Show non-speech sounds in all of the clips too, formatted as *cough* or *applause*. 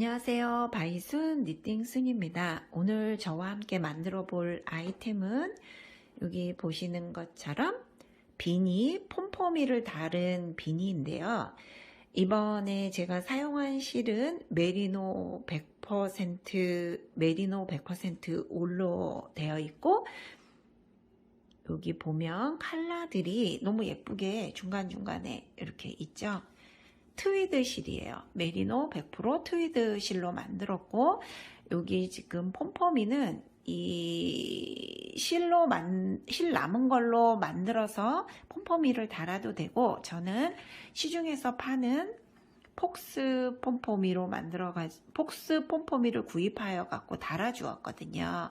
안녕하세요. 바이순 니팅순입니다. 오늘 저와 함께 만들어 볼 아이템은 여기 보시는 것처럼 비니, 폼포미를 다른 비니인데요. 이번에 제가 사용한 실은 메리노 100% 메리노 100% 올로 되어 있고 여기 보면 컬러들이 너무 예쁘게 중간중간에 이렇게 있죠. 트위드 실이에요. 메리노 100% 트위드 실로 만들었고 여기 지금 폼포미는 이 실로 만, 실 남은 걸로 만들어서 폼포미를 달아도 되고 저는 시중에서 파는 폭스 폼포미로 만들어 가 폭스 폼포미를 구입하여 갖고 달아 주었거든요.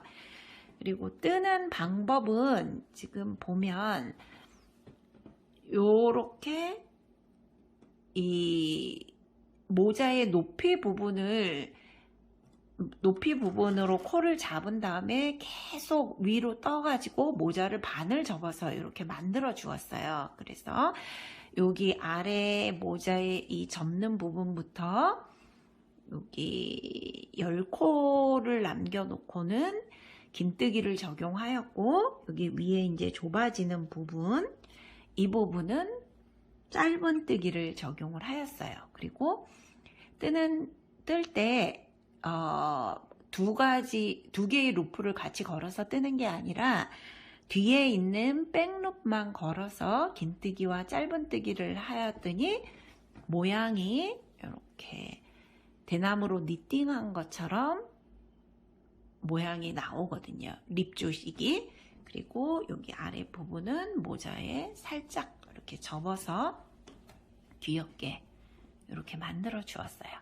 그리고 뜨는 방법은 지금 보면 요렇게 이 모자의 높이 부분을 높이 부분으로 코를 잡은 다음에 계속 위로 떠가지고 모자를 반을 접어서 이렇게 만들어 주었어요. 그래서 여기 아래 모자의 이 접는 부분부터 여기 열코를 남겨놓고는 긴뜨기를 적용하였고 여기 위에 이제 좁아지는 부분 이 부분은 짧은 뜨기를 적용을 하였어요. 그리고 뜨는 뜰때 어, 두 가지 두 개의 루프를 같이 걸어서 뜨는 게 아니라 뒤에 있는 백루프만 걸어서 긴뜨기와 짧은뜨기를 하였더니 모양이 이렇게 대나무로 니팅한 것처럼 모양이 나오거든요. 립조식이 그리고 여기 아래 부분은 모자에 살짝 이렇게 접어서 귀엽게 이렇게 만들어 주었어요.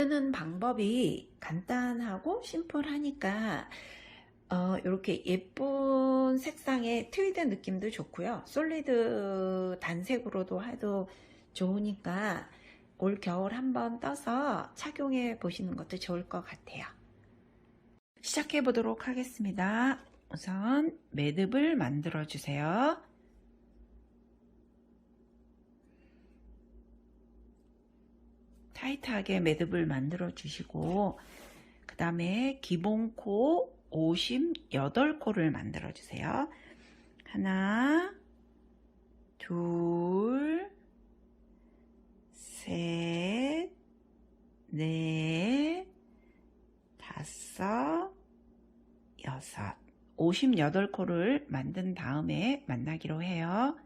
쓰는 방법이 간단하고 심플하니까 어, 이렇게 예쁜 색상의 트위드 느낌도 좋고요. 솔리드 단색으로도 해도 좋으니까 올 겨울 한번 떠서 착용해 보시는 것도 좋을 것 같아요. 시작해 보도록 하겠습니다. 우선 매듭을 만들어 주세요. 타이트하게 매듭을 만들어 주시고 그 다음에 기본 코 58코를 만들어 주세요. 하나 둘 셋, 넷, 다섯, 여섯, 58코를 만든 다음에 만나기로 해요.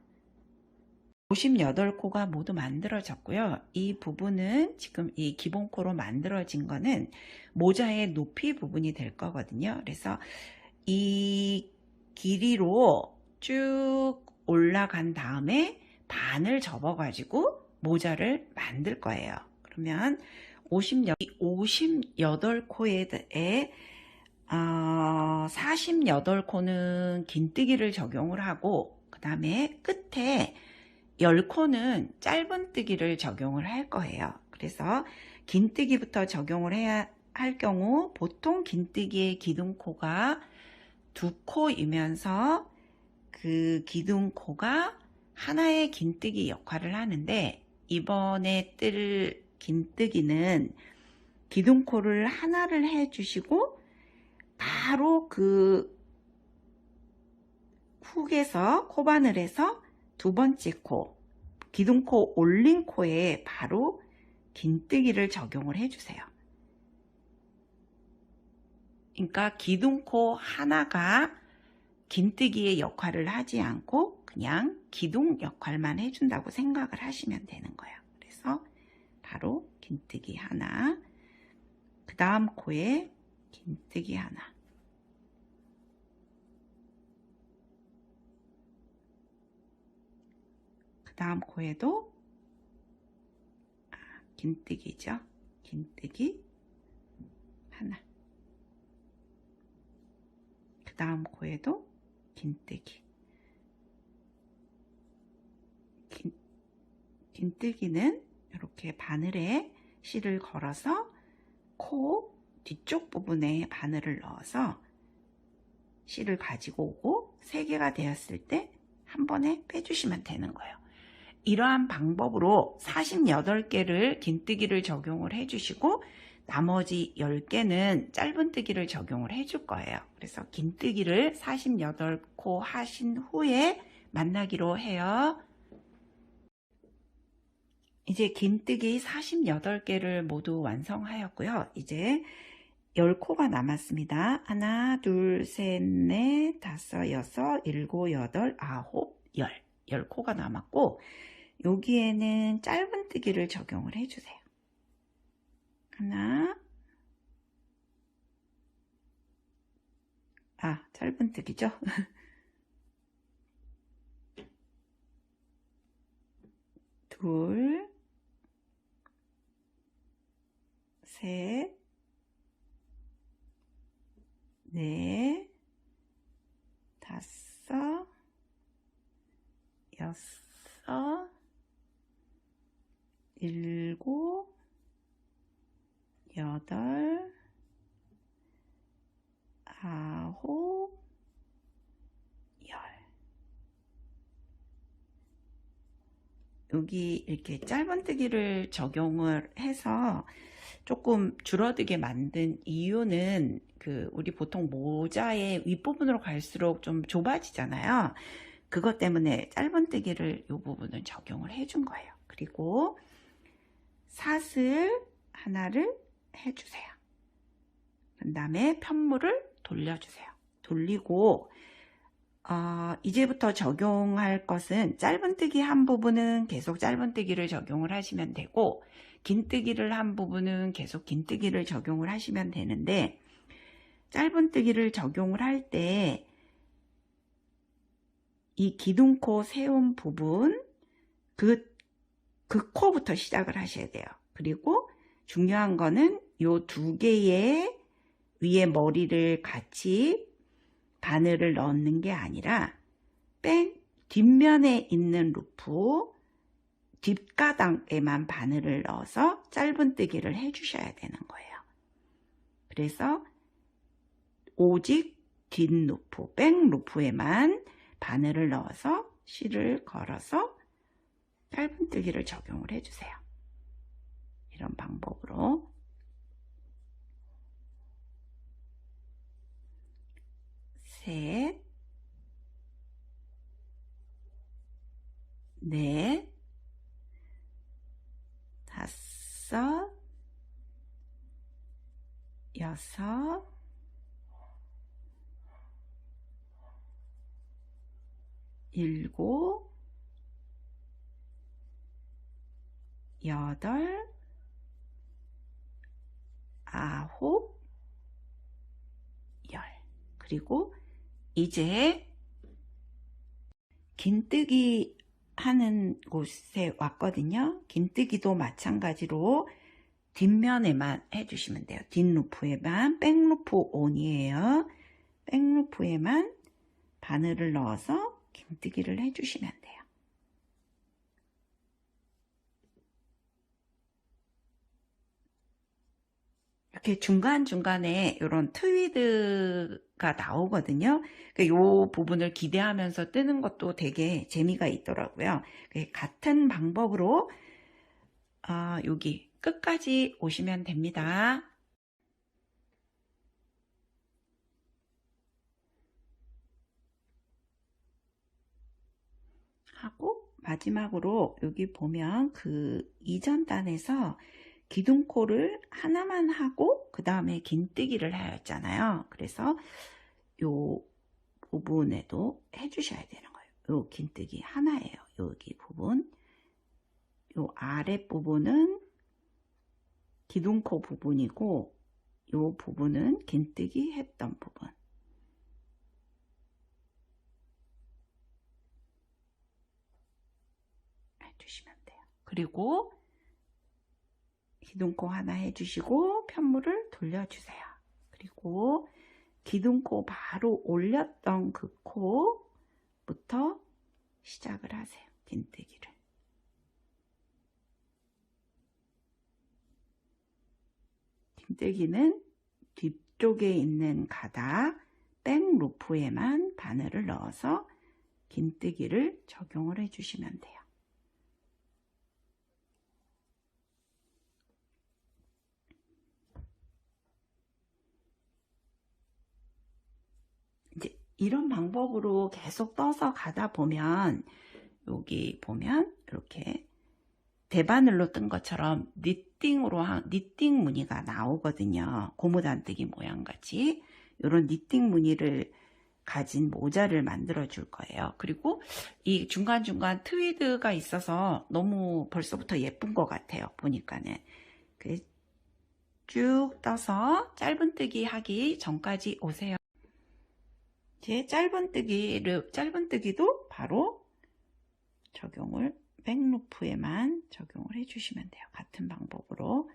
58코가 모두 만들어졌고요. 이 부분은 지금 이 기본 코로 만들어진 거는 모자의 높이 부분이 될 거거든요. 그래서 이 길이로 쭉 올라간 다음에 반을 접어가지고 모자를 만들 거예요. 그러면 50, 58코에 대해 어, 48코는 긴뜨기를 적용을 하고 그 다음에 끝에 10코는 짧은뜨기를 적용을 할 거예요. 그래서 긴뜨기부터 적용을 해야 할 경우 보통 긴뜨기의 기둥코가 두 코이면서 그 기둥코가 하나의 긴뜨기 역할을 하는데 이번에 뜰 긴뜨기는 기둥코를 하나를 해주시고 바로 그 훅에서 코바늘에서 두 번째 코, 기둥코 올린 코에 바로 긴뜨기를 적용을 해주세요. 그러니까 기둥코 하나가 긴뜨기의 역할을 하지 않고 그냥 기둥 역할만 해준다고 생각을 하시면 되는 거예요. 그래서 바로 긴뜨기 하나, 그 다음 코에 긴뜨기 하나, 다음 코에도 아, 긴뜨기죠. 긴뜨기 하나. 그 다음 코에도 긴뜨기. 긴, 긴뜨기는 이렇게 바늘에 실을 걸어서 코 뒤쪽 부분에 바늘을 넣어서 실을 가지고 오고 3개가 되었을 때 한 번에 빼주시면 되는 거예요. 이러한 방법으로 48개를 긴뜨기를 적용을 해주시고 나머지 10개는 짧은뜨기를 적용을 해줄 거예요. 그래서 긴뜨기를 48코 하신 후에 만나기로 해요. 이제 긴뜨기 48개를 모두 완성하였고요. 이제 10코가 남았습니다. 하나, 둘, 셋, 넷, 다섯, 여섯, 일곱, 여덟, 아홉, 열. 10코가 남았고 여기에는 짧은뜨기를 적용을 해주세요. 하나. 아 짧은뜨기죠? *laughs* 둘. 셋, 넷, 다섯, 여섯, 일곱, 여덟, 아홉, 열. 여기 이렇게 짧은뜨기를 적용을 해서 조금 줄어들게 만든 이유는 그 우리 보통 모자의 윗부분으로 갈수록 좀 좁아지잖아요. 그것 때문에 짧은뜨기를 이 부분은 적용을 해준 거예요. 그리고 사슬 하나를 해주세요. 그 다음에 편물을 돌려주세요. 돌리고 어, 이제부터 적용할 것은 짧은뜨기 한 부분은 계속 짧은뜨기를 적용을 하시면 되고 긴뜨기를 한 부분은 계속 긴뜨기를 적용을 하시면 되는데 짧은뜨기를 적용을 할 때 이 기둥코 세운 부분 그, 그 코부터 시작을 하셔야 돼요. 그리고 중요한 거는 요 두 개의 위에 머리를 같이 바늘을 넣는 게 아니라 뺀 뒷면에 있는 루프 뒷가닥에만 바늘을 넣어서 짧은뜨기를 해주셔야 되는 거예요. 그래서 오직 뒷루프, 백루프에만 바늘을 넣어서 실을 걸어서 짧은뜨기를 적용을 해주세요. 이런 방법으로. 셋, 넷, 다섯, 여섯, 일곱, 여덟, 아홉, 열. 그리고 이제 긴뜨기 하는 곳에 왔거든요. 긴뜨기도 마찬가지로 뒷면에만 해주시면 돼요. 뒷루프에만 백루프 온이에요. 백루프에만 바늘을 넣어서 긴뜨기를 해주시면 돼요. 이렇게 중간중간에 이런 트위드가 나오거든요. 이 부분을 기대하면서 뜨는 것도 되게 재미가 있더라고요. 같은 방법으로 어, 여기 끝까지 오시면 됩니다. 하고 마지막으로 여기 보면 그 이전 단에서 기둥코를 하나만 하고 그 다음에 긴뜨기를 하였잖아요. 그래서 요 부분에도 해주셔야 되는 거예요. 요 긴뜨기 하나예요. 여기 부분. 요 아랫 부분은 기둥코 부분이고 요 부분은 긴뜨기 했던 부분. 해주시면 돼요. 그리고 기둥코 하나 해주시고 편물을 돌려주세요. 그리고 기둥코 바로 올렸던 그 코부터 시작을 하세요. 긴뜨기를. 긴뜨기는 뒤쪽에 있는 가닥 백 루프에만 바늘을 넣어서 긴뜨기를 적용을 해주시면 돼요. 이런 방법으로 계속 떠서 가다 보면 여기 보면 이렇게 대바늘로 뜬 것처럼 니팅으로 한 니팅 무늬가 나오거든요. 고무단뜨기 모양 같이 이런 니팅 무늬를 가진 모자를 만들어 줄 거예요. 그리고 이 중간중간 트위드가 있어서 너무 벌써부터 예쁜 것 같아요. 보니까는. 쭉 떠서 짧은뜨기 하기 전까지 오세요. 이제 짧은뜨기를, 짧은뜨기도 바로 적용을 백루프에만 적용을 해주시면 돼요. 같은 방법으로.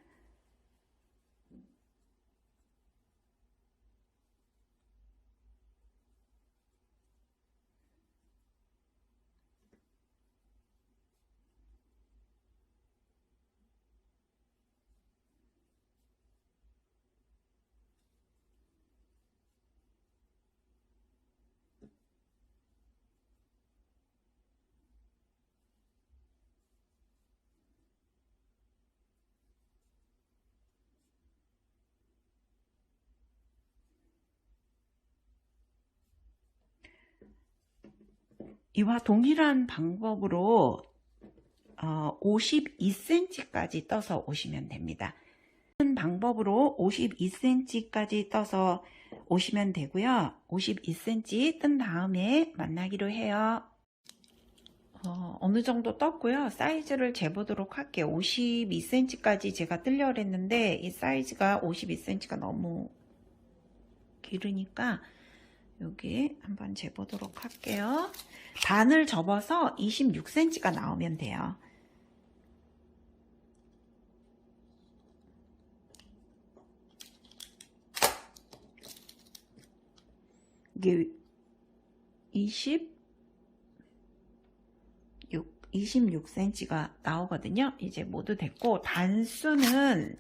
이와 동일한 방법으로 어, 52cm까지 떠서 오시면 됩니다. 같은 방법으로 52cm까지 떠서 오시면 되고요. 52cm 뜬 다음에 만나기로 해요. 어, 느 정도 떴고요. 사이즈를 재보도록 할게요. 52cm까지 제가 뜨려고 했는데 이 사이즈가 52cm가 너무 길으니까 여기 한번 재보도록 할게요. 반을 접어서 26cm가 나오면 돼요. 이게 20 26cm가 나오거든요. 이제 모두 됐고 단수는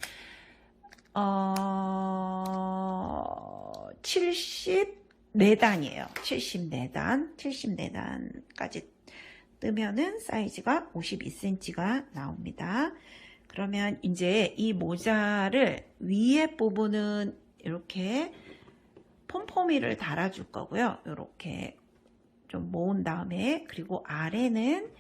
어 74단이에요. 74단, 74단까지 뜨면은 사이즈가 52cm가 나옵니다. 그러면 이제 이 모자를 위에 부분은 이렇게 폼포미를 달아줄 거고요. 이렇게 좀 모은 다음에 그리고 아래는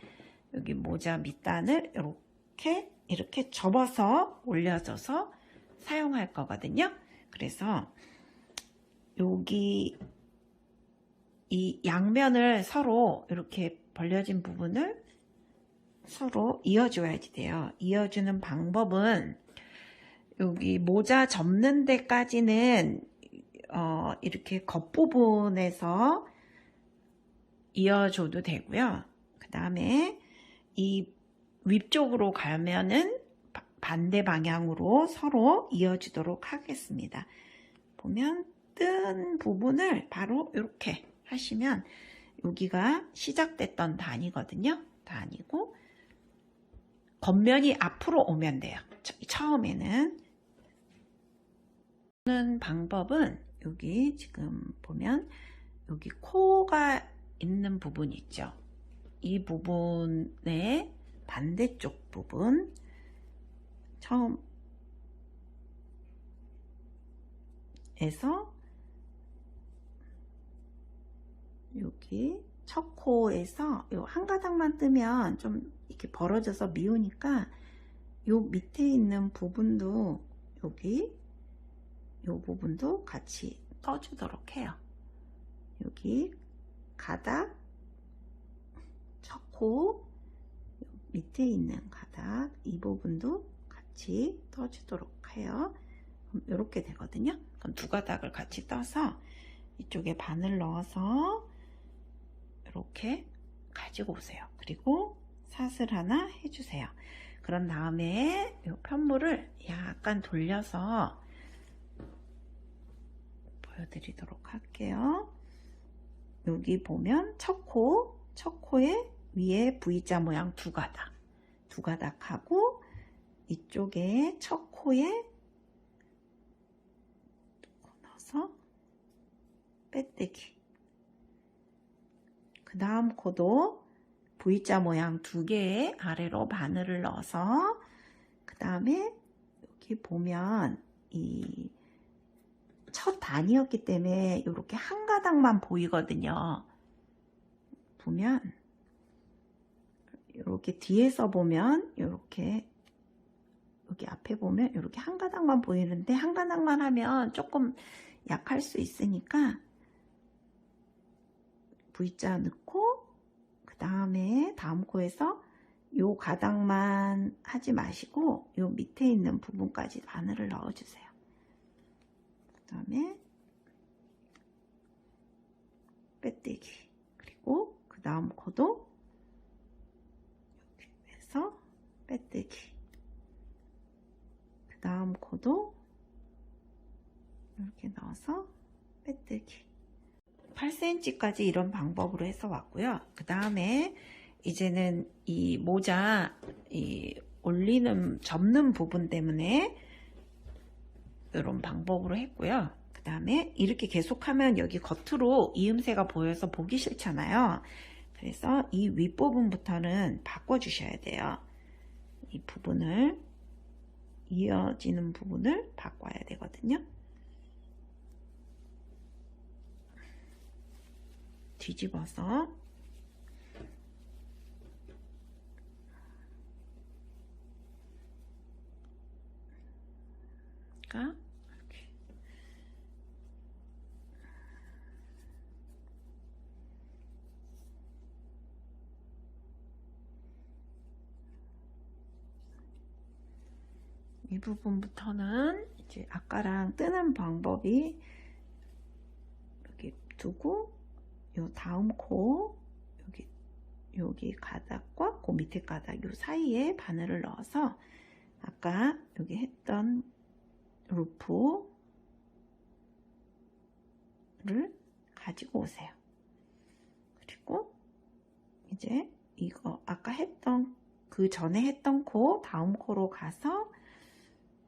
여기 모자 밑단을 이렇게 이렇게 접어서 올려줘서 사용할 거거든요. 그래서 여기 이 양면을 서로 이렇게 벌려진 부분을 서로 이어줘야지 돼요. 이어주는 방법은 여기 모자 접는 데까지는 어, 이렇게 겉부분에서 이어줘도 되고요. 그 다음에 이 위쪽으로 가면은 반대 방향으로 서로 이어주도록 하겠습니다. 보면 뜬 부분을 바로 이렇게 하시면 여기가 시작됐던 단이거든요. 단이고 겉면이 앞으로 오면 돼요. 처음에는 는 방법은 여기 지금 보면 여기 코가 있는 부분 있죠. 이 부분의 반대쪽 부분 처음에서 여기 첫 코에서 한 가닥만 뜨면 좀 이렇게 벌어져서 미우니까 요 밑에 있는 부분도 여기 요 부분도 같이 떠주도록 해요. 여기 가닥 첫 코 밑에 있는 가닥 이 부분도 같이 떠주도록 해요. 이렇게 되거든요. 그럼 두 가닥을 같이 떠서 이쪽에 바늘 넣어서 이렇게 가지고 오세요. 그리고 사슬 하나 해주세요. 그런 다음에 이 편물을 약간 돌려서 보여드리도록 할게요. 여기 보면 첫 코, 첫 코에 위에 V자 모양 두 가닥, 두 가닥 하고 이쪽에 첫 코에 넣어서 빼떼기 그 다음 코도 V자 모양 두 개의 아래로 바늘을 넣어서 그 다음에 여기 보면 이 첫 단이었기 때문에 이렇게 한 가닥만 보이거든요. 보면 이렇게 뒤에서 보면 이렇게 여기 앞에 보면 이렇게 한 가닥만 보이는데 한 가닥만 하면 조금 약할 수 있으니까 V자 넣고 그 다음에 다음 코에서 요 가닥만 하지 마시고 요 밑에 있는 부분까지 바늘을 넣어주세요. 그 다음에 빼떼기. 그리고 그 다음 코도 이렇게 해서 빼떼기. 그 다음 코도 이렇게 넣어서 빼뜨기 8cm까지 이런 방법으로 해서 왔고요. 그 다음에 이제는 이 모자 이 올리는 접는 부분 때문에 이런 방법으로 했고요. 그 다음에 이렇게 계속하면 여기 겉으로 이음새가 보여서 보기 싫잖아요. 그래서 이 윗부분부터는 바꿔 주셔야 돼요. 이 부분을 이어지는 부분을 바꿔야 되거든요. 뒤집어서. 이렇게. 이 부분부터는 이제 아까랑 뜨는 방법이 여기 두고 요 다음 코 여기 여기 가닥과 그 밑에 가닥 요 사이에 바늘을 넣어서 아까 여기 했던 루프를 가지고 오세요. 그리고 이제 이거 아까 했던 그 전에 했던 코 다음 코로 가서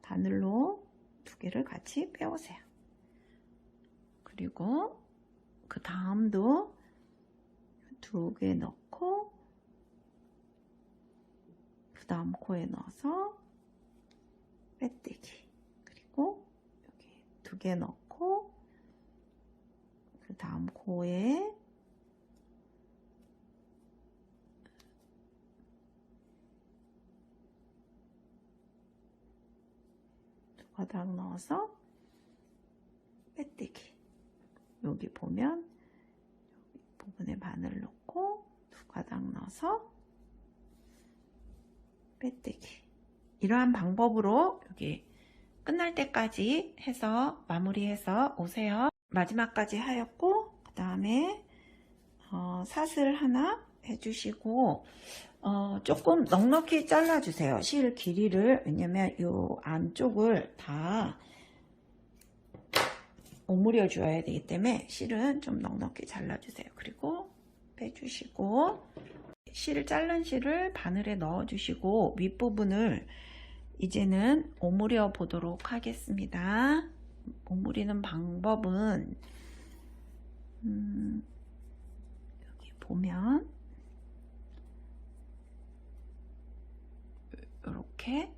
바늘로 두 개를 같이 빼오세요. 그리고 그 다음도 두 개 넣고 그 다음 코에 넣어서 빼뜨기. 그리고 여기 두 개 넣고 그 다음 코에 바닥 넣어서 빼뜨기 여기 보면 여기 부분에 바늘 넣고 두 가닥 넣어서 빼뜨기 이러한 방법으로 여기 끝날 때까지 해서 마무리해서 오세요 마지막까지 하였고 그 다음에 어, 사슬 하나 해주시고 어, 조금 넉넉히 잘라주세요. 실 길이를. 왜냐면 요 안쪽을 다 오므려 줘야 되기 때문에 실은 좀 넉넉히 잘라주세요. 그리고 빼주시고 실을 자른 실을 바늘에 넣어주시고 윗부분을 이제는 오므려 보도록 하겠습니다. 오므리는 방법은 음, 여기 보면 이렇게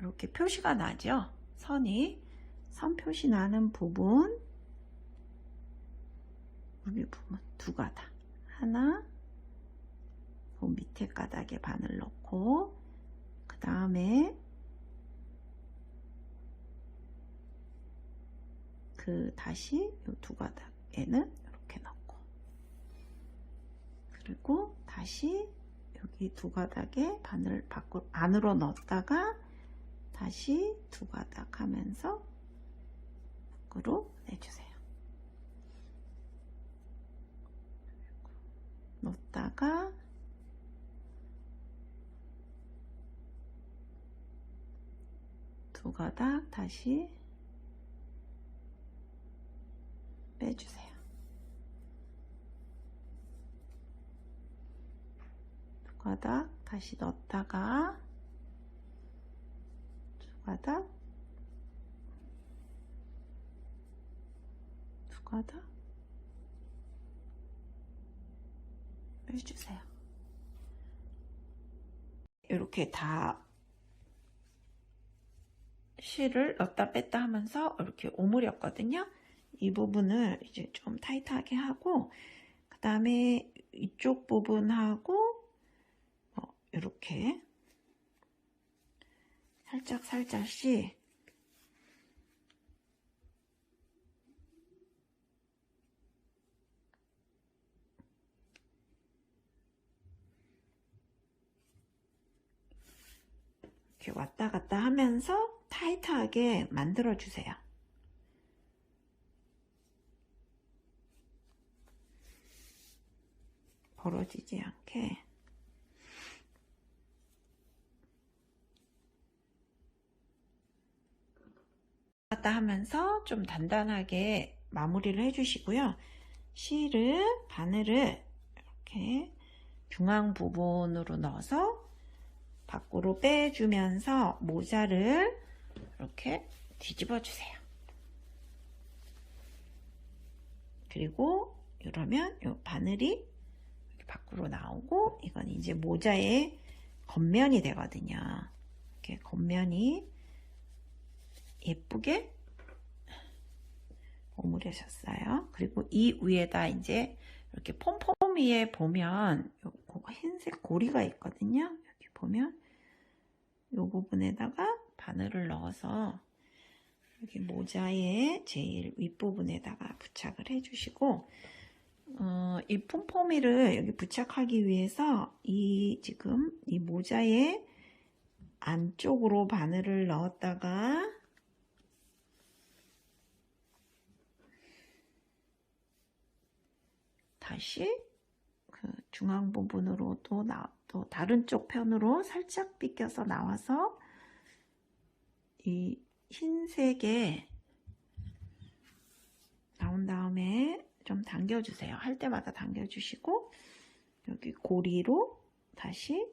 이렇게 표시가 나죠 선이 선 표시 나는 부분 여기 부분 두 가닥. 하나 그 밑에 가닥에 바늘 넣고 그 다음에 그 다시 이 두 가닥에는 이렇게 넣고. 그리고 다시 여기 두 가닥에 바늘 밖으로 안으로 넣었다가 다시 두 가닥 하면서 밖으로 내주세요. 넣었다가 두 가닥 다시 빼주세요. 두 가닥 다시 넣었다가 두 가닥 두 가닥 빼주세요. 이렇게 다 실을 넣었다 뺐다 하면서 이렇게 오므렸거든요. 이 부분을 이제 좀 타이트하게 하고 그 다음에 이쪽 부분하고 어, 이렇게 살짝 살짝씩 이렇게 왔다 갔다 하면서 타이트하게 만들어 주세요. 벌어지지 않게 왔다 하면서 좀 단단하게 마무리를 해주시고요. 실을 바늘을 이렇게 중앙 부분으로 넣어서 밖으로 빼주면서 모자를 이렇게 뒤집어 주세요. 그리고 이러면 이 바늘이 밖으로 나오고 이건 이제 모자의 겉면이 되거든요. 이렇게 겉면이 예쁘게 오므려졌어요. 그리고 이 위에다 이제 이렇게 폼폼 위에 보면 요 흰색 고리가 있거든요. 보면 이 부분에다가 바늘을 넣어서 여기 모자의 제일 윗부분에다가 부착을 해주시고 어, 이 폼포미를 여기 부착하기 위해서 이 지금 이 모자의 안쪽으로 바늘을 넣었다가 다시 그 중앙 부분으로 또, 나, 또 다른 쪽 편으로 살짝 빗겨서 나와서 이 흰색에 나온 다음에 좀 당겨주세요. 할 때마다 당겨주시고 여기 고리로 다시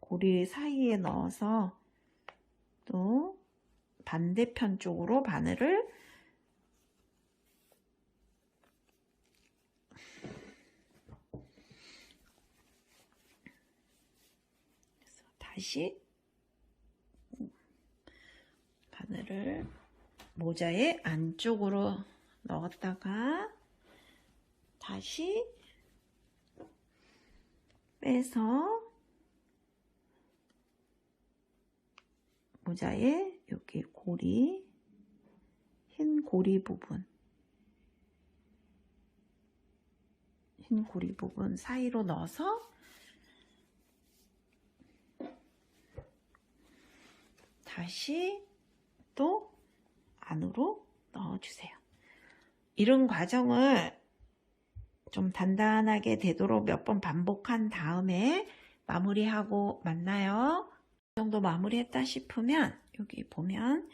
고리 사이에 넣어서 또 반대편 쪽으로 바늘을 그래서 다시. 바늘을 모자의 안쪽으로 넣었다가 다시 빼서 모자의 여기 고리 흰 고리 부분 흰 고리 부분 사이로 넣어서 다시 또 안으로 넣어주세요. 이런 과정을 좀 단단하게 되도록 몇 번 반복한 다음에 마무리하고 만나요. 이 정도 마무리했다 싶으면 여기 보면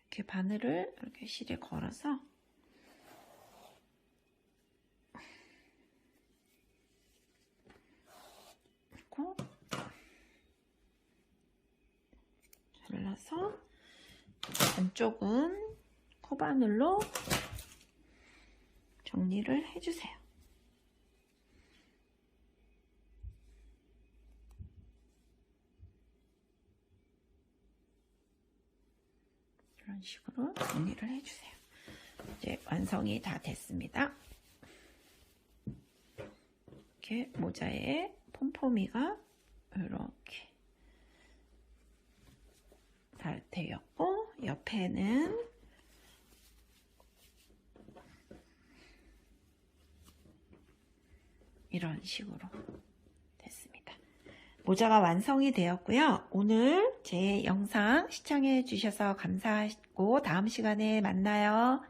이렇게 바늘을 이렇게 실에 걸어서 그리고 잘라서 안쪽은 코바늘로 정리를 해주세요. 이런 식으로 정리를 해주세요. 이제 완성이 다 됐습니다. 이렇게 모자에 폼폼이가 이렇게 잘 되었고 옆에는 이런 식으로 됐습니다. 모자가 완성이 되었고요. 오늘 제 영상 시청해 주셔서 감사하고 다음 시간에 만나요.